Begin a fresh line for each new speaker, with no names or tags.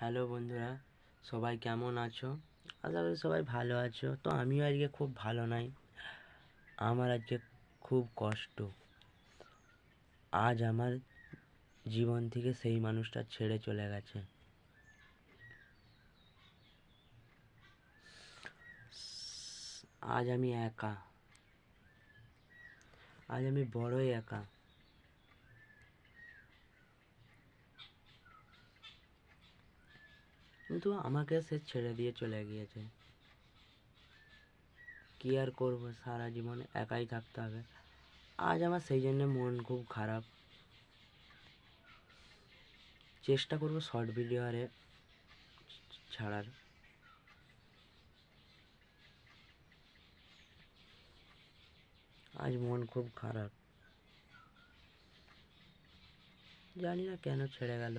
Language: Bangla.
হ্যালো বন্ধুরা, সবাই কেমন আছো? আশা করি সবাই ভালো আছো। তো আমিও আজকে খুব ভালো নাই, আমার আজকে খুব কষ্ট। আজ আমার জীবন থেকে সেই মানুষটা ছেড়ে চলে গেছে। আজ আমি একা। আজ আমি বড়ই একা। কিন্তু আমাকে সে ছেড়ে দিয়ে চলে গিয়েছে। কি আর করব? সারা জীবন একাই থাকতে হবে। আজ আমার সেই জন্য মন খুব খারাপ। চেষ্টা করব শর্ট ভিডিও আরে ছাড়ার। আজ মন খুব খারাপ। জানি না কেন ছেড়ে গেল।